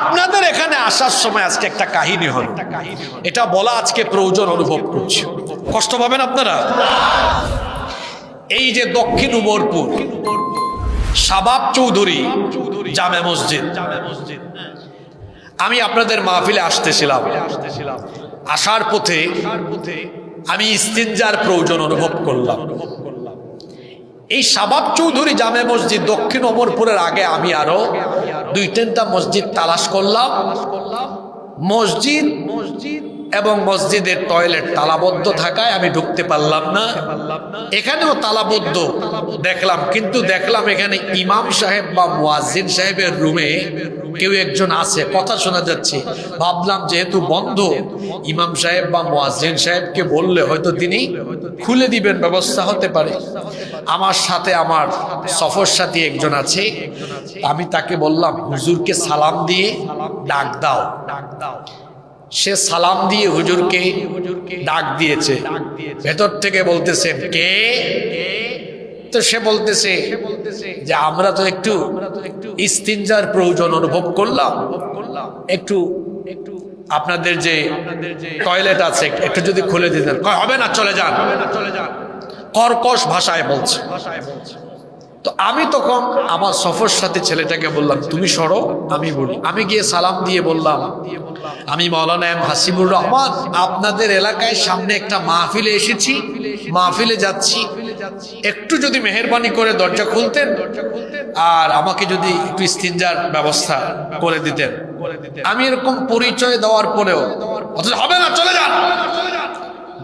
আপনাদের এখানে আসার সময় আজকে একটা কাহিনী হল। এটা বলা আজকে প্রয়োজন অনুভব করছি। কষ্ট পাবেন আপনারা? এই যে দক্ষিণ উমরপুর, শাবাব চৌধুরী জামে মসজিদ। আমি আপনাদের মাহফিলে আসতেছিলাম। আসার পথে আমি ইস্তিনজার প্রয়োজন অনুভব করলাম। এই শাবাব চৌধুরী জামে মসজিদ দক্ষিণ অমরপুরের আগে আমি আরও দুই তিনটা মসজিদ তালাশ করলাম। মসজিদ মসজিদ এবং মসজিদের টয়লেট তালাবদ্ধ থাকায় আমি ঢুকতে পারলাম না। এখানেও তালাবদ্ধ। দেখলাম, কিন্তু দেখলাম এখানে ইমাম সাহেব বা মুয়াজ্জিন সাহেবের রুমে কেউ একজন আছে। কথা শোনা যাচ্ছে। ভাবলাম, যেহেতু বন্ধ, ইমাম সাহেব বা মুয়াজ্জিন সাহেবকে বললে হয়তো তিনি খুলে দিবেন, ব্যবস্থা হতে পারে। আমার সাথে আমার সফর সাথী একজন আছে। আমি তাকে বললাম, হুজুরকে সালাম দিয়ে ডাক দাও। ডাক দাও সে সালাম দিয়ে হুজুরকে ডাক দিয়েছে। ভেতর থেকে বলতেছেন কে? তো সে বলতেছে যে, আমরা তো একটু ইস্তিনজার প্রয়োজন অনুভব করলাম। একটু একটু আপনাদের যে টয়লেট আছে, একটু যদি খুলে দিতেন। হবে না চলে যান চলে যান। কর্কশ ভাষায় বলছে। তো আমি তখন আমার সফর সাথে ছেলেটাকে বললাম, তুমি সরো, আমি বলি। আমি গিয়ে সালাম দিয়ে বললাম, আমি মৌলানা এম হাসিবুর রহমান, আপনাদের এলাকায় সামনে একটা মাহফিলে এসেছি, মাহফিলে যাচ্ছি। একটু যদি মেহরবানি করে দরজা খুলতেন আর আমাকে যদি একটু ইস্তিনজার ব্যবস্থা করে দিতেন। আমি এরকম পরিচয় দেওয়ার পরেও, অথচ হবে না, চলে যান।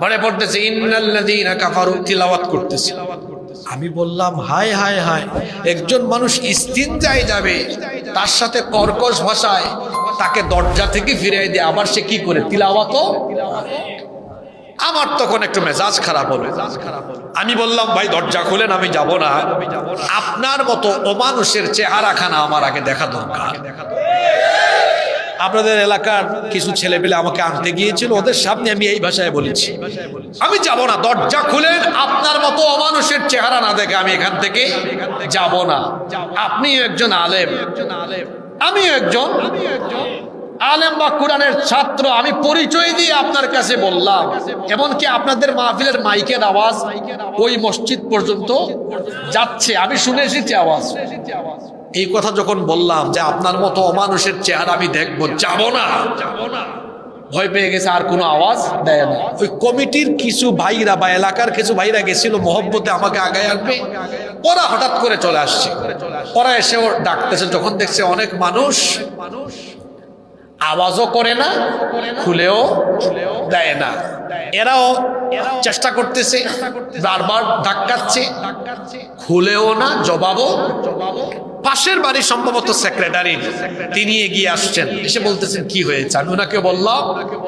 ঘরে পড়তেছে তিলাওয়াত করতেছে। আমি বললাম, হায় হায় হায়, একজন মানুষ ইস্তিনজায় যাবে, তার সাথে কর্কশ ভাষায় তাকে দরজা থেকে ফিরিয়ে দিয়ে আবার সে কি করে? তিলাওয়াত? আমার তখন একটু মেজাজ খারাপ হলো আমি বললাম, ভাই, দরজা খুলেন, আমি যাব না। আপনার মতো অমানুষের চেহারাখানা আমার আগে দেখা দরকার। আপনাদের এলাকার কিছু ছেলে পেলে আমাকে আনতে গিয়েছিল, ওদের সামনে আমি এই ভাষায় বলেছি। আমি যাব না, দরজা খুলেন, আপনার মতো অমানুষের চেহারা না দেখে আমি এখান থেকে যাব না। আপনি একজন আলেম। আমিও একজন আলেম বা কোরআনের ছাত্র। আমি পরিচয় দিয়ে আপনার কাছে বললাম। এমনকি আপনাদের মাহফিলের মাইকের আওয়াজ ওই মসজিদ পর্যন্ত যাচ্ছে। আমি শুনে এসেছি আওয়াজ। এই কথা যখন বললাম যে আপনার মতো অমানুষের চেহারা আমি দেখব, যাব না। ভয় পেয়ে গেছে, আর কোনো আওয়াজ দেয় না। ওই কমিটির কিছু ভাইরা বা এলাকার কিছু ভাইরা গেছিল, মহব্বতে আমাকে আগায় আসবে ওরা হঠাৎ করে চলে আসছে। ওরা এসে ডাকতেছে, যখন দেখছে অনেক মানুষ মানুষ আওয়াজও করে না, খুলেও দেয় না। এরাও চেষ্টা করতেছে, বারবার ধাক্কাচ্ছে, খুলেও না, জবাবও। পাশের বাড়ি সম্ভবত সেক্রেটারি, তিনি এগিয়ে আসছেন। এসে বলতেছেন, কি হয়েছে? আমি ওনাকে বললাম,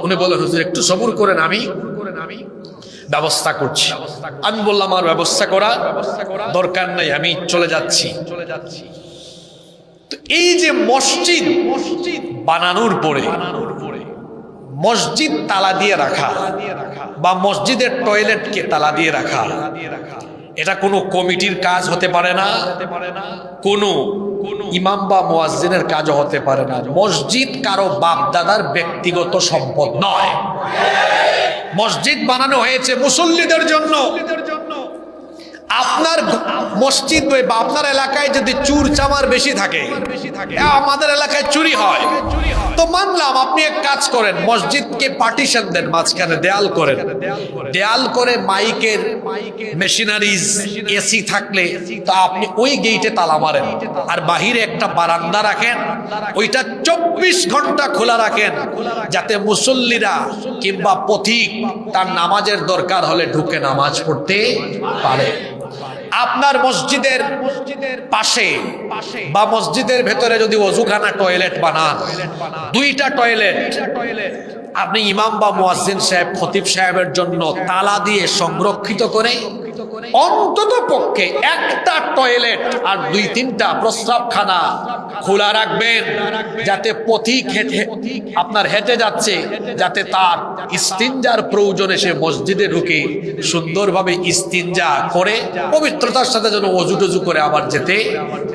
উনি বললেন, হুজুর, একটু সবুর করেন আমি ব্যবস্থা করছি। আমি বললাম, আর ব্যবস্থা করা দরকার নাই, আমি চলে যাচ্ছি চলে যাচ্ছি। এই যে মসজিদ মসজিদ বানানোর পরে, মসজিদ তালা দিয়ে রাখা বা মসজিদের টয়লেটকে তালা দিয়ে রাখা, এটা কোনো কমিটির কাজ হতে পারে না, কোনো ইমাম বা মুয়াজ্জিনের কাজও হতে পারে না। মসজিদ কারও বাপ দাদার ব্যক্তিগত সম্পদ নয়। মসজিদ বানানো হয়েছে মুসল্লিদের জন্য। আপনার মসজিদ বা আপনার এলাকায় যদি চুর চামার বেশি থাকে আমাদের এলাকায় চুরি হয়। তো মানলাম, আপনি এক কাজ করেন, মসজিদকে পার্টিশন দেন, মাঝখানে দেয়াল করেন। দেয়াল করে মাইকের মেশিনারিজ, এসি থাকলে, তা আপনি ওই গেইটে তালা মারেন। আর বাহিরে একটা বারান্দা রাখেন, ওইটা চব্বিশ ঘণ্টা খোলা রাখেন, যাতে মুসল্লিরা কিংবা পথিক তার নামাজের দরকার হলে ঢুকে নামাজ পড়তে পারে। আপনার মসজিদের মসজিদের পাশে বা মসজিদের ভেতরে যদি অজুখানা টয়লেট বানান, দুইটা টয়লেট। আপনি ইমাম বা মোয়াজিন সাহেব, খতিব সাহেবের জন্য তালা দিয়ে সংরক্ষিত করে অন্তত পক্ষে একটা টয়লেট আর দুই তিনটা প্রস্রাবখানা খোলা রাখবেন, যাতে পথিক হেঁটে আপনার হেঁটে যাচ্ছে, যাতে তার ইস্তিনজার প্রয়োজনে সে মসজিদে ঢুকে সুন্দরভাবে ইস্তিনজা করে, পবিত্রতার সাথে যেন অজু টজু করে আবার যেতে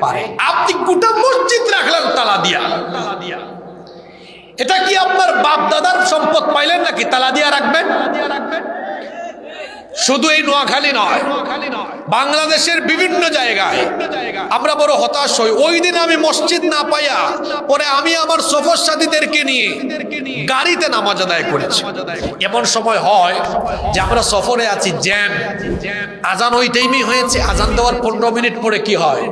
পারে। আপনি গোটা মসজিদ রাখলেন তালা দিয়া। এটা কি আপনার বাপ দাদার সম্পদ পাইলেন নাকি তালা দিয়া রাখবেন? শুধু এই নোয়াখালী নয়, বাংলাদেশের বিভিন্ন জায়গায় আমরা বড় হতাশ হই। ওই দিন আমি মসজিদ না পাইয়া পরে আমি আমার সফর সাথীদেরকে নিয়ে গাড়িতে নামাজ আদায় করেছি। এমন সময় হয় যে আমরা সফরে আছি, জ্যাম। আজান ওই টাইমই হয়েছে। আজান দেওয়ার পনেরো মিনিট পরে কি হয়?